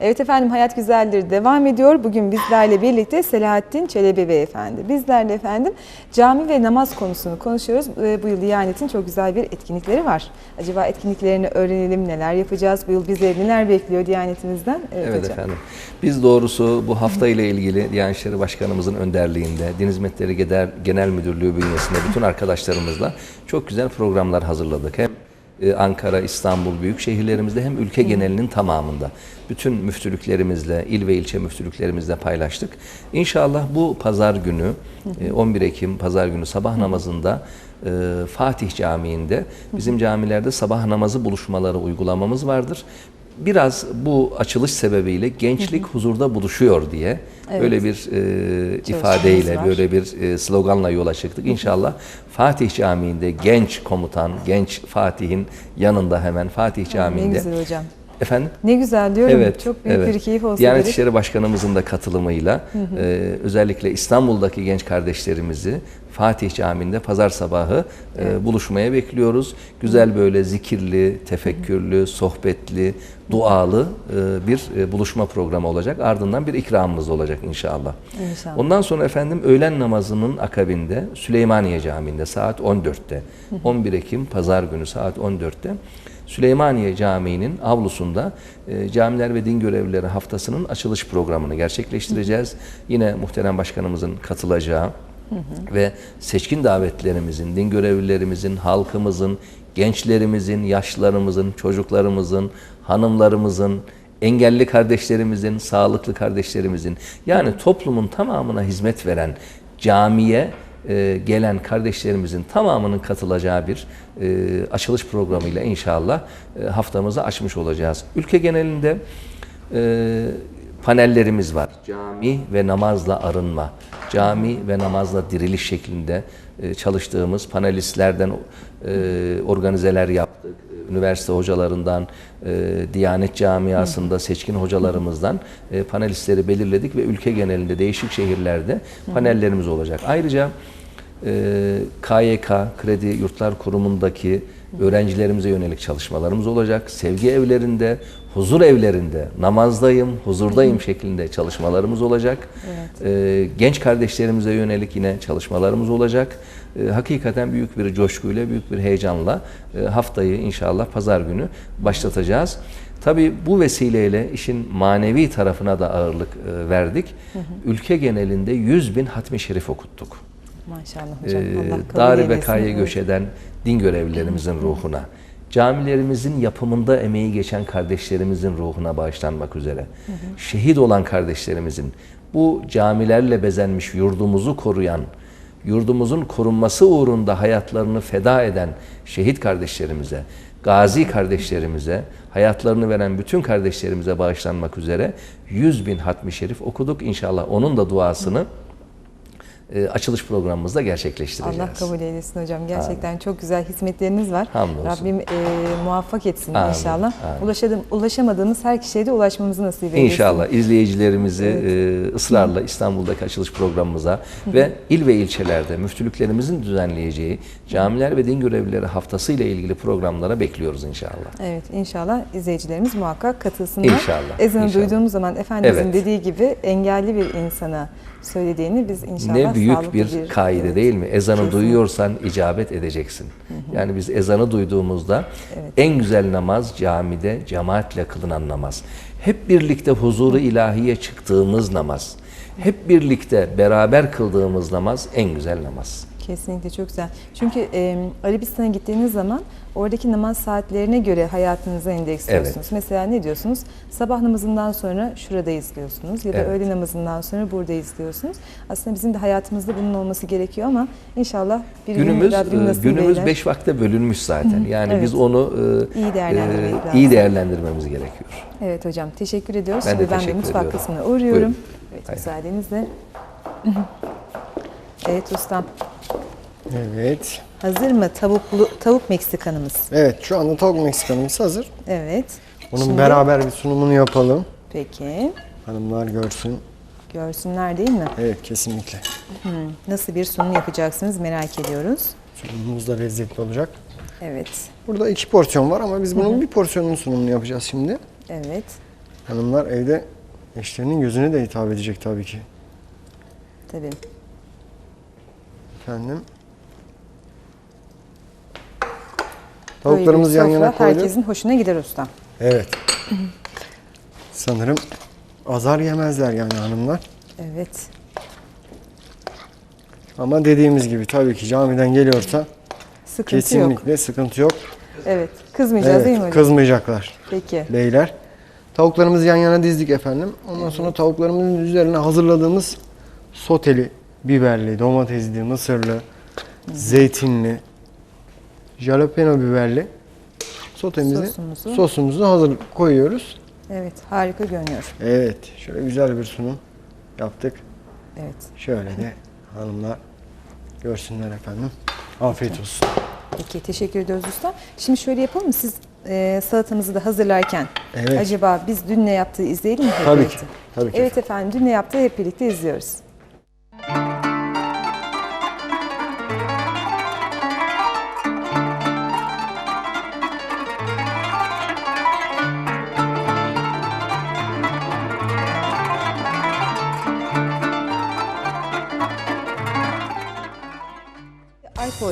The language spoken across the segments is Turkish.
Evet efendim Hayat Güzeldir devam ediyor. Bugün bizlerle birlikte Selahattin Çelebi Beyefendi. Bizlerle efendim cami ve namaz konusunu konuşuyoruz. Ee, Bu yıl Diyanet'in çok güzel bir etkinlikleri var. Acaba etkinliklerini öğrenelim, neler yapacağız? Bu yıl bize neler bekliyor Diyanet'imizden? Evet hocam. efendim. Biz doğrusu bu hafta ile ilgili Diyanet İşleri Başkanımızın önderliğinde Din Hizmetleri Genel- Müdürlüğü bünyesinde bütün arkadaşlarımızla çok güzel programlar hazırladık. Hem Ankara, İstanbul büyük şehirlerimizde hem ülke genelinin tamamında bütün müftülüklerimizle, il ve ilçe müftülüklerimizle paylaştık. İnşallah bu pazar günü e, 11 Ekim pazar günü sabah namazında e, Fatih Camii'nde bizim camilerde sabah namazı buluşmaları uygulamamız vardır. Biraz bu açılış sebebiyle gençlik huzurda buluşuyor diye Evet. böyle bir e, ifadeyle, var. böyle bir e, sloganla yola çıktık. İnşallah Fatih Camii'nde genç komutan, genç Fatih'in yanında hemen Fatih Ne Camii'nde. güzel hocam. Efendim? Ne güzel diyorum. Evet. Çok büyük evet. bir keyif olsun. Diyanet. İşleri Başkanımızın da katılımıyla e, özellikle İstanbul'daki genç kardeşlerimizi Fatih Camii'nde pazar sabahı e, buluşmaya bekliyoruz. Güzel böyle zikirli, tefekkürlü, sohbetli, dualı e, bir e, buluşma programı olacak. Ardından bir ikramımız olacak inşallah. İnşallah. Ondan sonra efendim öğlen namazının akabinde Süleymaniye Camii'nde saat 14'te 11 Ekim pazar günü saat 14'te Süleymaniye Camii'nin avlusunda e, camiler ve din görevlileri haftasının açılış programını gerçekleştireceğiz. Yine muhterem başkanımızın katılacağı ve seçkin davetlerimizin, din görevlilerimizin, halkımızın, gençlerimizin, yaşlarımızın, çocuklarımızın, hanımlarımızın, engelli kardeşlerimizin, sağlıklı kardeşlerimizin yani toplumun tamamına hizmet veren camiye e, gelen kardeşlerimizin tamamının katılacağı bir e, açılış programıyla inşallah e, haftamızı açmış olacağız. Ülke genelinde panellerimiz var. Cami ve namazla arınma, cami ve namazla diriliş şeklinde çalıştığımız panelistlerden organizeler yaptık. Üniversite hocalarından, e, Diyanet camiasında seçkin hocalarımızdan panelistleri belirledik ve ülke genelinde değişik şehirlerde panellerimiz olacak. Ayrıca e, KYK, Kredi Yurtlar Kurumu'ndaki öğrencilerimize yönelik çalışmalarımız olacak. Sevgi evlerinde, huzur evlerinde, namazdayım, huzurdayım şeklinde çalışmalarımız olacak. E, genç kardeşlerimize yönelik yine çalışmalarımız olacak. E, hakikaten büyük bir coşkuyla, büyük bir heyecanla e, haftayı inşallah pazar günü başlatacağız. Tabii bu vesileyle işin manevi tarafına da ağırlık e, verdik. Ülke genelinde 100 bin hatmi şerif okuttuk. Maşallah hocam. Ee, Allah kabul Dar-ı. Beka'ya göç eden din görevlilerimizin ruhuna, camilerimizin yapımında emeği geçen kardeşlerimizin ruhuna bağışlanmak üzere, şehit olan kardeşlerimizin, bu camilerle bezenmiş yurdumuzu koruyan, yurdumuzun korunması uğrunda hayatlarını feda eden şehit kardeşlerimize, gazi kardeşlerimize, hayatlarını veren bütün kardeşlerimize bağışlanmak üzere 100 bin hatmi şerif okuduk. İnşallah onun da duasını e, açılış programımızda gerçekleştireceğiz. Allah kabul eylesin hocam. Gerçekten çok güzel hizmetleriniz var. Hamdolsun. Rabbim e, muvaffak etsin Amin, inşallah. amin. Ulaşadım, ulaşamadığımız her kişiye de ulaşmamızı nasip eylesin. İnşallah izleyicilerimizi e, ısrarla İstanbul'daki açılış programımıza ve il ve ilçelerde müftülüklerimizin düzenleyeceği camiler ve din görevlileri haftası ile ilgili programlara bekliyoruz inşallah. Evet inşallah izleyicilerimiz muhakkak katılsınlar. İnşallah, Ezanı inşallah. duyduğumuz zaman Efendimizin Evet. dediği gibi engelli bir insana söylediğini biz inşallah ne büyük sağlıklı bir, kaide evet, değil mi? Ezanı kesinlikle. duyuyorsan icabet edeceksin. Yani biz ezanı duyduğumuzda Evet. en güzel namaz camide cemaatle kılınan namaz. Hep birlikte huzuru ilahiye çıktığımız namaz. Hep birlikte beraber kıldığımız namaz en güzel namaz. Kesinlikle çok güzel. Çünkü e, Arabistan'a gittiğiniz zaman oradaki namaz saatlerine göre hayatınızı endeksliyorsunuz. Evet. Mesela ne diyorsunuz? Sabah namazından sonra şurada izliyorsunuz ya da Evet. öğle namazından sonra burada izliyorsunuz. Aslında bizim de hayatımızda bunun olması gerekiyor ama inşallah bir gün Günümüz Rabbim e, nasip günümüz eyler. beş vakte bölünmüş zaten. Yani Evet. biz onu e, İyi değerlendirmek e, iyi değerlendirmemiz gerekiyor. Evet hocam teşekkür ediyoruz. Ben de Şimdi ben de mutfak ediyorum. kısmına uğruyorum. Buyurun. Evet Hayır. müsaadenizle. evet ustam. Evet. Hazır mı tavuklu tavuk Meksikanımız? Evet şu anda tavuk Meksikanımız hazır. Evet. Bunun Şimdi- beraber bir sunumunu yapalım. Peki. Hanımlar görsün. Görsünler değil mi? Evet kesinlikle. Nasıl bir sunum yapacaksınız merak ediyoruz. Sunumumuz da lezzetli olacak. Evet. Burada iki porsiyon var ama biz bunun bir porsiyonun sunumunu yapacağız şimdi. Evet. Hanımlar evde eşlerinin gözüne de hitap edecek tabii ki. Tabii. Efendim. Tavuklarımızı yan yana koyduk. Herkesin hoşuna gider ustam. Evet. Sanırım azar yemezler yani hanımlar. Evet. Ama dediğimiz gibi tabii ki camiden geliyorsa Sıkıntı yok. kesinlikle sıkıntı yok. Evet. Kızmayacağız değil mi Evet, hocam? kızmayacaklar Peki. beyler. Tavuklarımızı yan yana dizdik efendim. Ondan sonra tavuklarımızın üzerine hazırladığımız soteli, biberli, domatesli, mısırlı, zeytinli, jalapeno biberli sotemizi, Sosumuzu. sosumuzu hazır koyuyoruz. Evet. Harika görünüyor. Evet, şöyle güzel bir sunum yaptık. Evet. Şöyle de hanımlar görsünler efendim. Afiyet olsun. Peki teşekkür ediyoruz usta. Şimdi şöyle yapalım mı? Siz e, salatamızı da hazırlarken Evet. acaba biz dün ne yaptığı izleyelim mi? Tabii ki, tabii ki. Evet efendim dün ne yaptığı hep birlikte izliyoruz.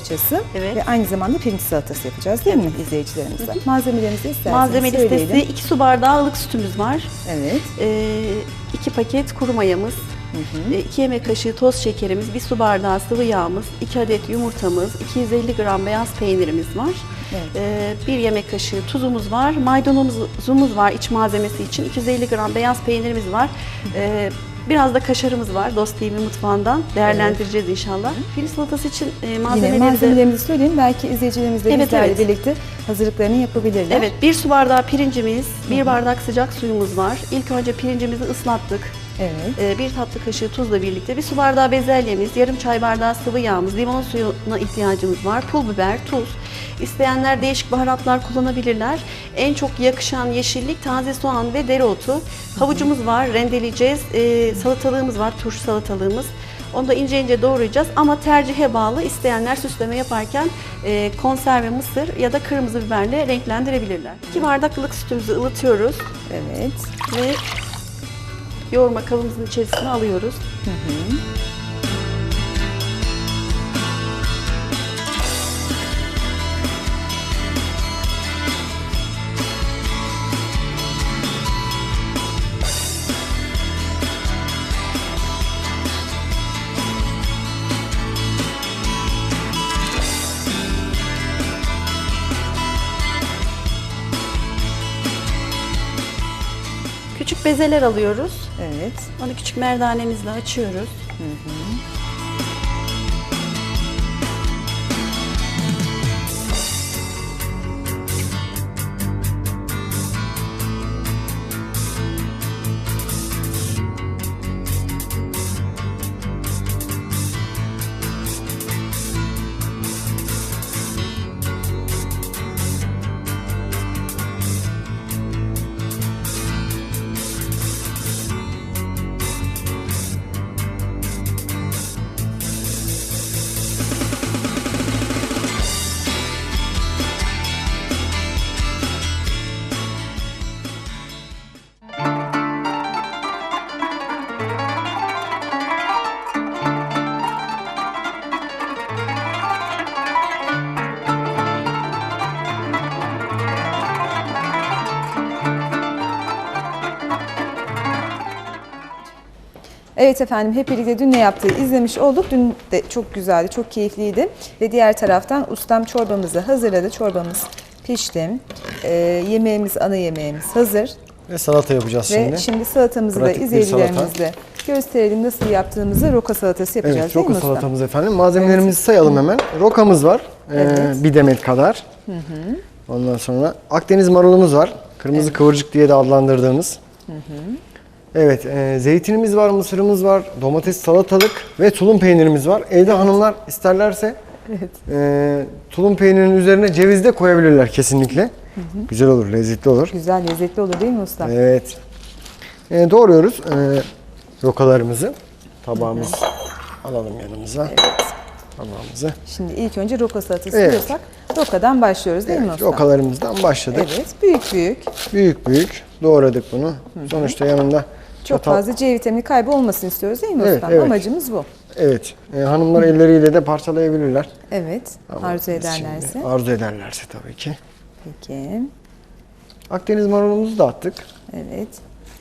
Poğaçası Evet. ve aynı zamanda pirinç salatası yapacağız değil mi izleyicilerimize? Malzemelerimizi isterseniz Malzeme söyleyelim. listesi 2 su bardağı ılık sütümüz var. Evet. 2 paket kuru mayamız. 2 yemek kaşığı toz şekerimiz, 1 su bardağı sıvı yağımız, 2 adet yumurtamız, 250 gram beyaz peynirimiz var. Evet. 1 yemek kaşığı tuzumuz var. Maydanozumuz var iç malzemesi için. 250 gram beyaz peynirimiz var. Ee, Biraz da kaşarımız var Dost TV mutfağından. Değerlendireceğiz inşallah. Pirinç salatası için e, Yine malzemeleri de... malzemelerimizi söyleyelim. Belki izleyicilerimiz de Evet, bizlerle evet. birlikte hazırlıklarını yapabilirler. Evet, bir su bardağı pirincimiz, bir bardak sıcak suyumuz var. İlk önce pirincimizi ıslattık. Evet. Ee, bir tatlı kaşığı tuzla birlikte bir su bardağı bezelyemiz, yarım çay bardağı sıvı yağımız, limon suyuna ihtiyacımız var, pul biber, tuz. İsteyenler değişik baharatlar kullanabilirler. En çok yakışan yeşillik taze soğan ve dereotu. Havucumuz var, rendeleyeceğiz. Ee, salatalığımız var, turşu salatalığımız. Onu da ince ince doğrayacağız ama tercihe bağlı. İsteyenler süsleme yaparken e, konserve mısır ya da kırmızı biberle renklendirebilirler. 2 bardak ılık sütümüzü ılıtıyoruz Evet. ve yoğurma kabımızın içerisine alıyoruz. Küçük bezeler alıyoruz. Evet. Onu küçük merdanemizle açıyoruz. Evet efendim hep birlikte dün ne yaptığı izlemiş olduk. Dün de çok güzeldi, çok keyifliydi. Ve diğer taraftan ustam çorbamızı hazırladı. Çorbamız pişti. Ee, yemeğimiz, ana yemeğimiz hazır. Ve salata yapacağız Ve şimdi. şimdi salatamızı Pratik da bir izleyicilerimizle gösterelim nasıl yaptığımızı. Roka salatası yapacağız Evet, değil mi roka ustam? salatamız efendim. Malzemelerimizi sayalım hemen. Rokamız var. Ee, Evet. bir demet kadar. Ondan sonra Akdeniz marulumuz var. Kırmızı kıvırcık diye de adlandırdığımız. Evet, e, zeytinimiz var, mısırımız var, domates, salatalık ve tulum peynirimiz var. Evde hanımlar isterlerse e, tulum peynirinin üzerine ceviz de koyabilirler kesinlikle. Güzel olur, lezzetli olur. Güzel, lezzetli olur değil mi ustam? Evet. E, doğruyoruz e, rokalarımızı. Tabağımız alalım yanımıza. Tabağımızı. Şimdi ilk önce roka salatası Evet. diyorsak rokadan başlıyoruz değil mi Evet, ustam? rokalarımızdan başladık. Evet, büyük büyük. Büyük büyük. Doğradık bunu. Sonuçta yanında Çok çatal- fazla C vitamini kaybı olmasını istiyoruz değil mi Evet, evet. Amacımız bu. Evet. E, hanımlar elleriyle de parçalayabilirler. Evet. Ama arzu ederlerse. şimdi Arzu ederlerse tabii ki. Peki. Akdeniz marulumuzu da attık. Evet.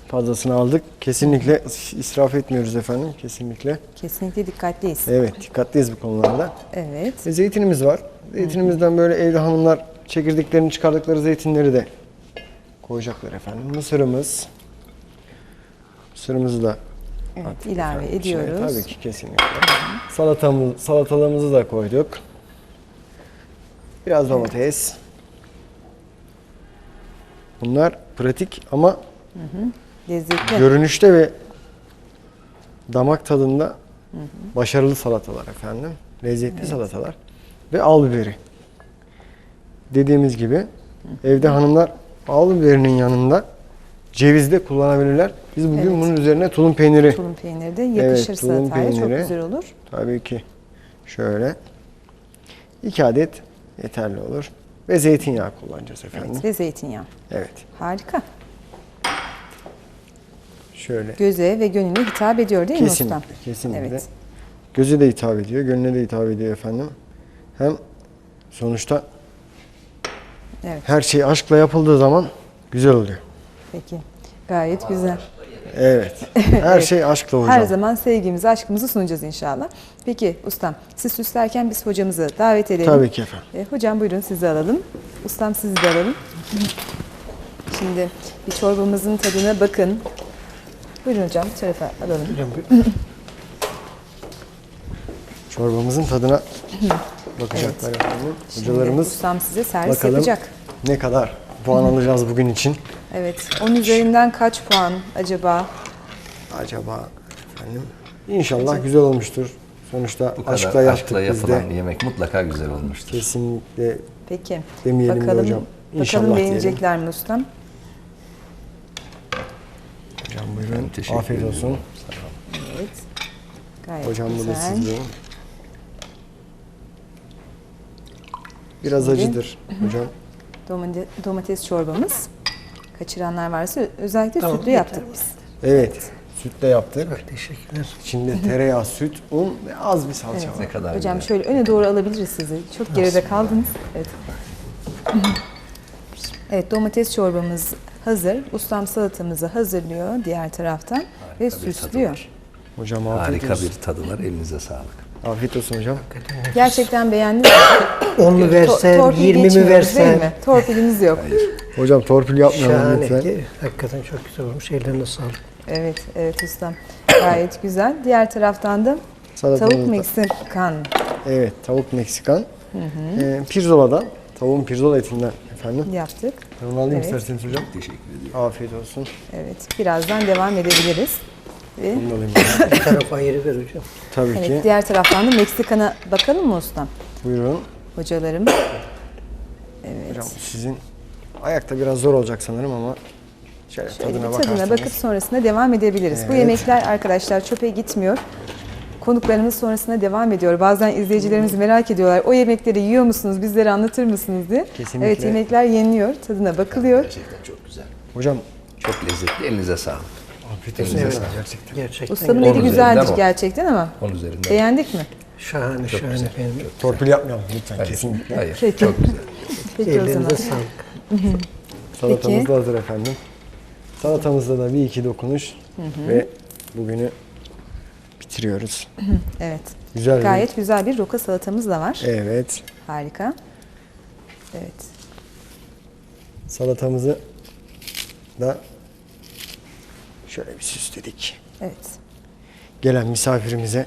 Fazlasını aldık. Kesinlikle israf etmiyoruz efendim. Kesinlikle. Kesinlikle dikkatliyiz. Evet, dikkatliyiz bu konularda. Evet. E, zeytinimiz var. Zeytinimizden böyle evde hanımlar çekirdeklerini çıkardıkları zeytinleri de koyacaklar efendim. Mısırımız. Mısırımızı da Evet. ilave efendim içine. ediyoruz. Tabii ki kesinlikle. Salatamız, salatalığımızı da koyduk. Biraz domates. Bunlar pratik ama Lezzetli. görünüşte ve damak tadında başarılı salatalar efendim. Lezzetli salatalar ve al biberi. Dediğimiz gibi evde hanımlar al biberinin yanında ceviz de kullanabilirler. Biz bugün Evet. bunun üzerine tulum peyniri Tulum peyniri de yakışır Evet, tulum salataya. Çok peyniri. güzel olur. tabii ki şöyle iki adet yeterli olur ve zeytinyağı kullanacağız efendim. Evet. Ve zeytinyağı. Evet. Harika. Şöyle Göze ve gönüle hitap ediyor değil mi kesinlikle ustam? kesinlikle. Evet. Göze de hitap ediyor, gönlüne de hitap ediyor efendim. Hem sonuçta Evet. her şey aşkla yapıldığı zaman güzel oluyor. Peki. Gayet güzel. Evet. Her şey aşkla hocam. Her zaman sevgimizi, aşkımızı sunacağız inşallah. Peki ustam, siz süslerken biz hocamızı davet edelim. Tabii ki efendim. E, hocam buyurun sizi alalım. Ustam sizi de alalım. Şimdi bir çorbamızın tadına bakın. Buyurun hocam bu tarafa alalım. Çorbamızın tadına bakacaklar efendim. Şimdi Hocalarımız ustam size servis bakalım yapacak. ne kadar puan alacağız bugün için. Evet. Onun üzerinden kaç puan acaba? Acaba efendim. İnşallah güzel olmuştur. Sonuçta Bu kadar aşkla aşkla, yaptık biz yapılan de. yemek mutlaka güzel olmuştur. Kesinlikle Peki. Demeyelim de bakalım, hocam. İnşallah bakalım diyelim. beğenecekler mi ustam? hocam buyurun. teşekkür Afiyet ediyorum. olsun. Evet. Gayet Hocam bu da güzel. sizde. Biraz Şimdi- acıdır hocam. Domate- domates çorbamız. Kaçıranlar varsa özellikle Tamam, sütlü yeter. yaptık biz. Evet. Sütle yaptık. Evet, teşekkürler. İçinde tereyağı, süt, un ve az bir salça Evet. var. Ne kadar Hocam güzel. şöyle öne doğru alabiliriz sizi. Çok geride kaldınız. Evet. Evet domates çorbamız hazır. Ustam salatamızı hazırlıyor diğer taraftan ve bir tadı süslüyor. var. Hocam afiyet Harika olsun. bir tadı var. Elinize sağlık. Afiyet olsun hocam. Gerçekten beğendiniz mi? 10 mu torpil 20 mi geçmiyoruz değil versen. mi? Torpilimiz yok. Hocam torpil yapmayalım Şahane. lütfen. ki, Hakikaten çok güzel olmuş. Ellerine sağlık. Evet, evet ustam. Gayet güzel. Diğer taraftan da Salatamız tavuk da- Meksikan. Evet, tavuk Meksikan. Ee, pirzoladan, tavuğun pirzola etinden efendim. yaptık. Ben onu alayım Evet. isterseniz hocam. Teşekkür ediyorum. Afiyet olsun. Evet, birazdan devam edebiliriz. Ve Bunu da alayım hocam. Bir tarafa ayırı ver hocam. Tabii evet, ki. diğer taraftan da Meksikan'a bakalım mı ustam? Buyurun. Hocalarım. Evet. Hocam sizin ayakta biraz zor olacak sanırım ama şöyle Şöyle tadına bakarsanız. tadına bakıp sonrasında devam edebiliriz. Bu Evet. yemekler arkadaşlar çöpe gitmiyor. Konuklarımız sonrasında devam ediyor. Bazen izleyicilerimiz merak ediyorlar. O yemekleri yiyor musunuz? Bizlere anlatır mısınız diye. Kesinlikle. Evet yemekler yeniliyor. Tadına bakılıyor. Gerçekten çok güzel. Hocam Çok lezzetli. Elinize sağlık. Afiyet olsun sağlık. gerçekten. Gerçekten Ustamın güzel. eli On güzeldi üzerinden on. gerçekten ama. Onun üzerinden. Beğendik mi? Şahane, şahane güzel. efendim. Torpil yapmayalım lütfen Hayır, kesinlikle. hayır. Peki. Çok güzel. Peki. Ellerinize sağlık. Salatamız Peki. da hazır efendim. Salatamızda da bir iki dokunuş ve bugünü bitiriyoruz. Evet. Güzel bir- Gayet güzel bir roka salatamız da var. Evet. Harika. Evet. Salatamızı da şöyle bir süsledik. Evet. Gelen misafirimize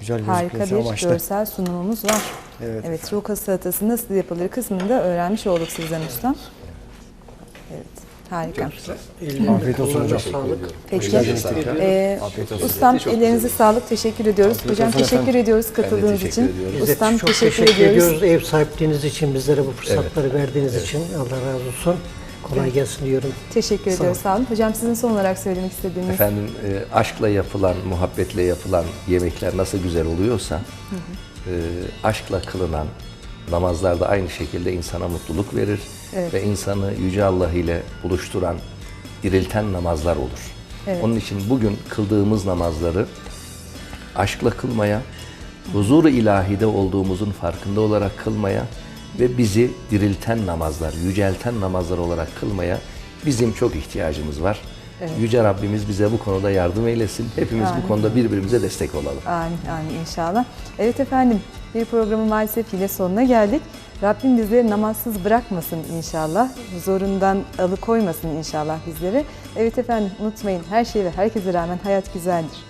güzel Harika bir amaçlı. görsel sunumumuz var. Evet. Evet, roka salatası nasıl yapılır kısmını da öğrenmiş olduk sizden ustam. Evet, harika. Ellerine, Afiyet olsun hocam. sağlık. Peki. Ee, Afiyet olsun. ustam ellerinize sağlık, teşekkür ediyoruz. Hocam olsun teşekkür efendim. ediyoruz katıldığınız teşekkür için. ediyorum. Biz de Ustam çok teşekkür, teşekkür, ediyoruz. ediyoruz. Ev sahipliğiniz için, bizlere bu fırsatları verdiğiniz için. Allah razı olsun. Kolay gelsin diyorum. Teşekkür ediyoruz. Sağ olun. Hocam sizin son olarak söylemek istediğiniz. Efendim e, aşkla yapılan, muhabbetle yapılan yemekler nasıl güzel oluyorsa e, aşkla kılınan namazlar da aynı şekilde insana mutluluk verir. Evet. ve insanı Yüce Allah ile buluşturan, dirilten namazlar olur. Evet. Onun için bugün kıldığımız namazları aşkla kılmaya, huzur-u ilahide olduğumuzun farkında olarak kılmaya ve bizi dirilten namazlar, yücelten namazlar olarak kılmaya bizim çok ihtiyacımız var. Yüce Rabbimiz bize bu konuda yardım eylesin. Hepimiz Amin. bu konuda birbirimize destek olalım. Amin, amin inşallah. Evet efendim, bir programın maalesef yine sonuna geldik. Rabbim bizleri namazsız bırakmasın inşallah. Huzurundan alıkoymasın inşallah bizleri. Evet efendim unutmayın her şey ve herkese rağmen hayat güzeldir.